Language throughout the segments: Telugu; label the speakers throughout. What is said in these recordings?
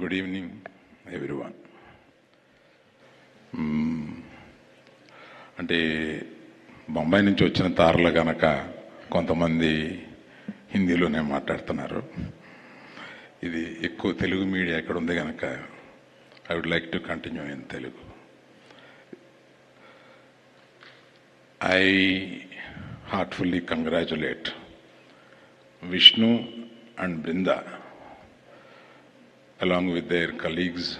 Speaker 1: గుడ్ ఈవినింగ్ ఎవ్రీవన్ అంటే బొంబాయి నుంచి వచ్చిన తారలు కనుక కొంతమంది హిందీలోనే మాట్లాడుతున్నారు. ఇది ఎక్కువ తెలుగు మీడియా ఎక్కడ ఉంది కనుక I would like to continue in Telugu I heartfully congratulate Vishnu and Brinda along with their colleagues,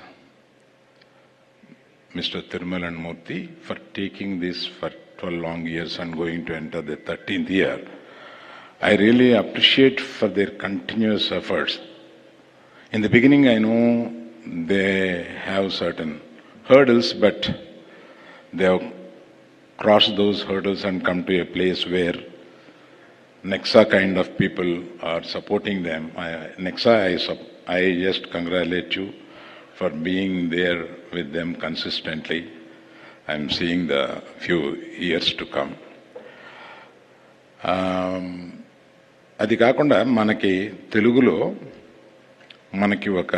Speaker 1: Mr. Thirmal and Murthy, for taking this for 12 long years and going to enter the 13th year. I really appreciate for their continuous efforts. In the beginning, I know they have certain hurdles, but they have crossed those hurdles and come to a place where Nexa kind of people are supporting them. I, Nexa, I, sup- I just congratulate you for being there with them consistently. I'm seeing the few years to come. Um, అది కాకుండా మనకి తెలుగులో మనకి ఒక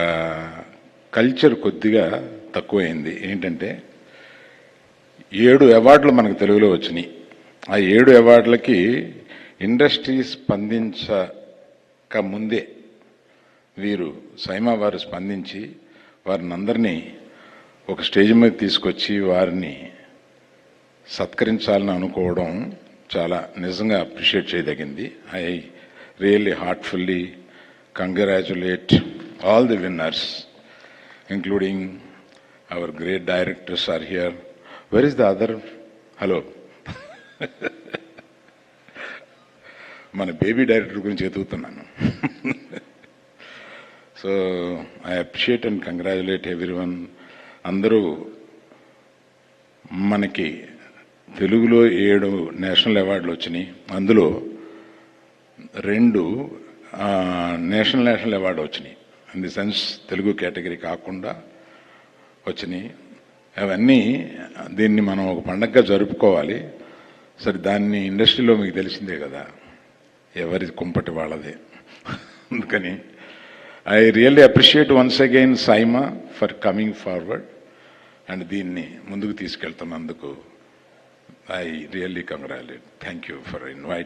Speaker 1: కల్చర్ కొద్దిగా తక్కువైంది ఏంటంటే ఏడు అవార్డులు మనకు తెలుగులో వచ్చినాయి ఆ ఏడు అవార్డులకి ఇండస్ట్రీ స్పందించక ముందే వీరు సైమా వారు స్పందించి వారిని అందరినీ ఒక స్టేజ్ మీద తీసుకొచ్చి వారిని సత్కరించాలని అనుకోవడం చాలా నిజంగా appreciate చేయదగింది. I really heartfully congratulate all the winners including our great directors are here. Where is the other hello మన బేబీ డైరెక్టర్ గురించి ఎదుగుతున్నాను so I appreciate and congratulate everyone అందరూ మనకి తెలుగులో ఏడు నేషనల్ అవార్డులు వచ్చినాయి. అందులో రెండు నేషనల్ నేషనల్ అవార్డు వచ్చినాయి. In the sense Telugu category కాకుండా వచ్చినాయి. అవన్నీ దీన్ని మనం ఒక పండగగా జరుపుకోవాలి. సరే దాన్ని ఇండస్ట్రీలో మీకు తెలిసిందే కదా. ఎవరి కుంపటి వాళ్ళదే. అందుకని I really appreciate once again SIIMA for coming forward and దీన్ని ముందుకు తీసుకెళ్తున్నందుకు I really congratulate thank you for invite